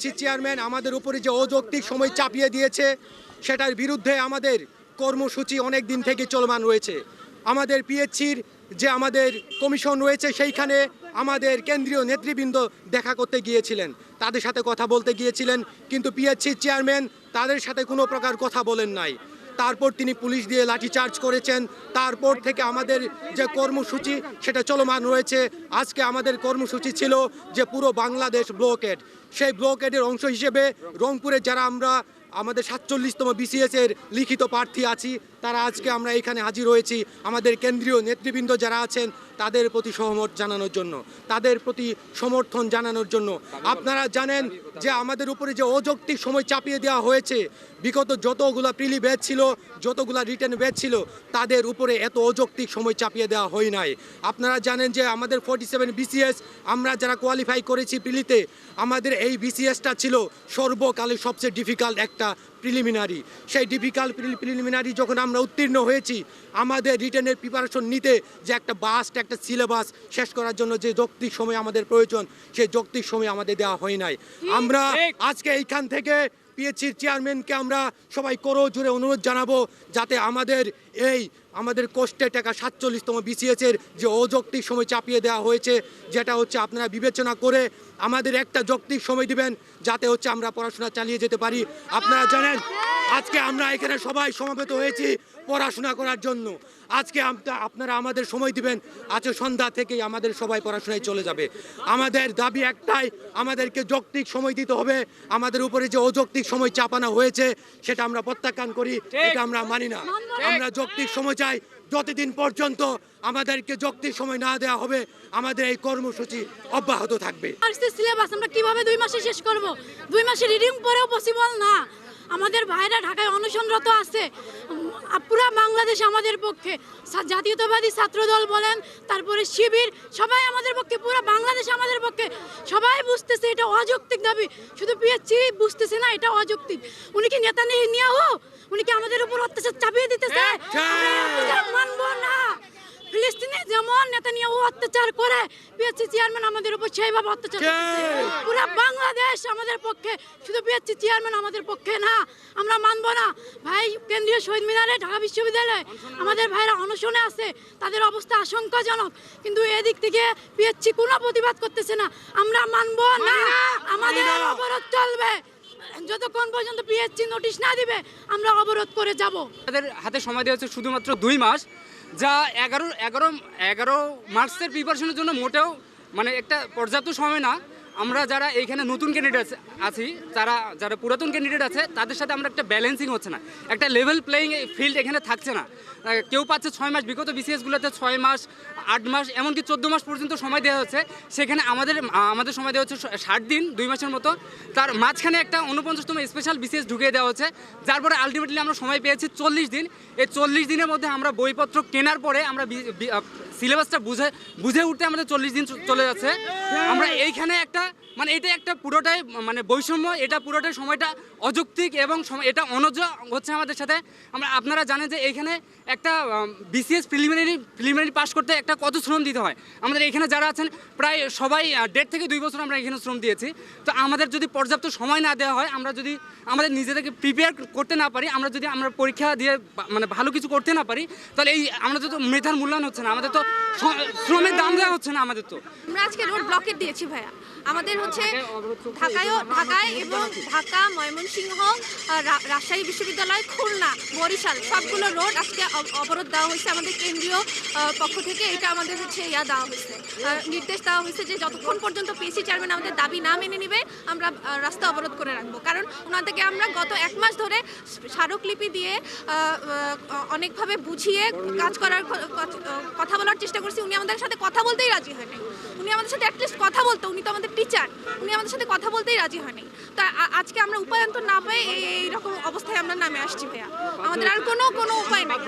PHC chairman আমাদের উপরে যে অযৌক্তিক সময় চাপিয়ে দিয়েছে, সেটার বিরুদ্ধে আমাদের কর্মসূচি অনেক দিন থেকে চলমান রয়েছে। আমাদের পিএইচসির যে আমাদের কমিশন রয়েছে, সেইখানে আমাদের কেন্দ্রীয় নেতৃবৃন্দ দেখা করতে গিয়েছিলেন। তাদের সাথে কথা বলতে গিয়েছিলেন, কিন্তু পিএইচসির চেয়ারম্যান তাদের সাথে কোনো প্রকার কথা বলেন নাই। তারপর তিনি পুলিশ দিয়ে লাঠিচার্জ করেছেন। তারপর থেকে আমাদের যে কর্মসূচি, সেটা চলমান রয়েছে। আজকে আমাদের কর্মসূচি ছিল যে পুরো বাংলাদেশ ব্লকেড। সেই ব্লকেডের অংশ হিসেবে রংপুরে যারা আমরা, আমাদের সাতচল্লিশতম বিসিএস এর লিখিত প্রার্থী আছি তারা আজকে আমরা এখানে হাজির হয়েছি। আমাদের কেন্দ্রীয় নেতৃবৃন্দ যারা আছেন, তাদের প্রতি সহমত জানানোর জন্য, তাদের প্রতি সমর্থন জানানোর জন্য। আপনারা জানেন যে আমাদের উপরে যে অযৌক্তিক সময় চাপিয়ে দেওয়া হয়েছে, বিগত যতগুলা প্রিলি ব্যাচ ছিল, যতগুলা রিটার্ন ব্যাচ ছিল, তাদের উপরে এত অযৌক্তিক সময় চাপিয়ে দেওয়া হয় নাই। আপনারা জানেন যে আমাদের ফোর্টি সেভেন বিসিএস, আমরা যারা কোয়ালিফাই করেছি প্রিলিতে, আমাদের এই বিসিএসটা ছিল সর্বকালের সবচেয়ে ডিফিকাল্ট একটা প্রিলিমিনারি সেই ডিফিকাল্ট প্রিলিমিনারি যখন আমরা উত্তীর্ণ হয়েছি আমাদের রিটার্নের প্রিপারেশন নিতে যে একটা বাস্ট একটা সিলেবাস শেষ করার জন্য যে যৌক্তিক সময় আমাদের প্রয়োজন সেই যৌক্তিক সময় আমাদের দেওয়া হয় নাই। আমরা আজকে এইখান থেকে পিএসসির চেয়ারম্যানকে আমরা সবাই করো জুড়ে অনুরোধ জানাব যাতে আমাদের এই আমাদের কষ্টের টাকা সাতচল্লিশতম বিসিএস এর যে অযৌক্তিক সময় চাপিয়ে দেওয়া হয়েছে যেটা হচ্ছে আপনারা বিবেচনা করে আমাদের একটা যৌক্তিক সময় দিবেন যাতে হচ্ছে আমরা পড়াশোনা চালিয়ে যেতে পারি। আপনারা জানেন আজকে আমরা এখানে সবাই সমাবেত হয়েছি পড়াশোনা করার জন্য। আজকে আপনারা আমাদের সময় দিবেন আজকে সন্ধ্যা থেকেই আমাদের সবাই পড়াশোনায় চলে যাবে। আমাদের দাবি একটাই আমাদেরকে যৌক্তিক সময় দিতে হবে। আমাদের উপরে যে অযৌক্তিক সময় চাপানো হয়েছে সেটা আমরা প্রত্যাখ্যান করি এটা আমরা মানি না। আমরা যৌক্তিক সময় চাই, যতদিন পর্যন্ত আমাদেরকে যৌক্তিক সময় না দেওয়া হবে, আমাদের এই কর্মসূচি অব্যাহত থাকবে। আমরা কীভাবে দুই মাসে শেষ করব? দুই মাসে রিডিং পরেও পসিবল না। আমাদের ভাইরা ঢাকায় অনশনরত আছে। পুরা বাংলাদেশ আমাদের পক্ষে। জাতীয়তাবাদী ছাত্রদল বলেন, তারপরে শিবির, সবাই আমাদের পক্ষে, পুরো বাংলাদেশ আমাদের পক্ষে। সবাই বুঝতেছে এটা অযৌক্তিক দাবি। শুধু পিএসসি বুঝতেছে না, এটা অযৌক্তিক। উনি কি নেতা নিয়ে নিয়াহু উনি কি আমাদের উপর অত্যাচার চাপিয়ে দিতেছে আমরা এই অত্যাচার মানবো না ফিলিস্তিনে যেমন নেতানিয়াহু অত্যাচার করে পিএসসি চেয়ারম্যান আমাদের উপর সেইভাবে অত্যাচার পুরো বাংলাদেশ আমাদের পক্ষে শুধু পিএসসি চেয়ারম্যান আমাদের পক্ষে না আমরা মানবো না। ভাই কেন্দ্রীয় শহীদ মিনারে ঢাকা বিশ্ববিদ্যালয়ে আমাদের ভাইরা অনশনে আছে তাদের অবস্থা আশঙ্কাজনক। কিন্তু এদিক থেকে পিএসসি কোনো প্রতিবাদ করতেছে না। আমরা মানবো না। আমাদের অবরোধ চলবে। যতক্ষণ পর্যন্ত পিএসসি নোটিশ না দিবে আমরা অবরোধ করে যাব। তাদের হাতে সময় দেওয়া হচ্ছে শুধুমাত্র দুই মাস যা এগারো এগারো এগারো মার্কসের প্রিপারেশনের জন্য মোটেও মানে একটা পর্যাপ্ত সময় না। আমরা যারা এইখানে নতুন ক্যান্ডিডেট আছি তারা যারা পুরাতন ক্যান্ডিডেট আছে, তাদের সাথে আমরা একটা ব্যালেন্সিং হচ্ছে না। একটা লেভেল প্লেয়িং ফিল্ড এখানে থাকছে না। কেউ পাচ্ছে ছয় মাস, বিগত বিসিএসগুলোতে ছয় মাস, আট মাস, এমনকি চোদ্দ মাস পর্যন্ত সময় দেওয়া হচ্ছে। সেখানে আমাদের আমাদের সময় দেওয়া হচ্ছে ষাট দিন, দুই মাসের মতো। তার মাঝখানে একটা উনপঞ্চাশতম স্পেশাল বিসিএস ঢুকিয়ে দেওয়া হচ্ছে। যার পরে আলটিমেটলি আমরা সময় পেয়েছি চল্লিশ দিন। এই চল্লিশ দিনের মধ্যে আমরা বইপত্র কেনার পরে আমরা সিলেবাসটা বুঝে বুঝে উঠতে আমাদের চল্লিশ দিন চলে যাচ্ছে। আমরা এইখানে একটা মানে এটা একটা পুরোটাই মানে বৈষম্য, এটা পুরোটাই সময়টা অযৌক্তিক এবং এটা অনজ হচ্ছে আমাদের সাথে। আমরা, আপনারা জানেন যে এইখানে একটা বিসিএস প্রিলিমিনারি প্রিলিমিনারি পাস করতে একটা কত শ্রম দিতে হয়? আমাদের এখানে যারা আছেন, প্রায় সবাই দেড় থেকে দুই বছর আমরা এখানে শ্রম দিয়েছি। তো আমাদের যদি পর্যাপ্ত সময় না দেওয়া হয়, আমরা যদি আমাদের নিজেদেরকে প্রিপেয়ার করতে না পারি, আমরা যদি আমরা পরীক্ষা দিয়ে মানে ভালো কিছু করতে না পারি, তাহলে এই আমাদের তো মেধার মূল্যায়ন হচ্ছে না, আমাদের তো শ্রমের দাম দেওয়া হচ্ছে না আমাদের তো। আমরা আজকে রোড ব্লকেট দিয়েছি ভাইয়া। আমাদের হচ্ছে ঢাকায়ও ঢাকায় এবং ঢাকা ময়মনসিংহ রাজশাহী বিশ্ববিদ্যালয় খুলনা বরিশাল সবগুলো রোড আজকে অবরোধ দেওয়া হয়েছে আমাদের কেন্দ্রীয় পক্ষ থেকে। এটা আমাদের হচ্ছে ইয়া দেওয়া হয়েছে। নির্দেশ দেওয়া হয়েছে যে যতক্ষণ পর্যন্ত পিএসসি চেয়ারম্যান আমাদের দাবি না মেনে নিবে আমরা রাস্তা অবরোধ করে রাখব। কারণ ওনাদেরকে আমরা গত এক মাস ধরে স্মারকলিপি দিয়ে অনেকভাবে বুঝিয়ে কাজ করার কথা বলার চেষ্টা করছি। উনি আমাদের সাথে কথা বলতেই রাজি হয়নি। উনি আমাদের সাথে অ্যাটলিস্ট কথা বলতো। উনি তো আমাদের টিচার, উনি আমাদের সাথে কথা বলতেই রাজি হয়নি। তা আজকে আমরা উপায়ন্তর না পেয়ে এইরকম এই রকম অবস্থায় আমরা নামে আসছি ভাইয়া। আমাদের আর কোনো কোনো উপায় নেই।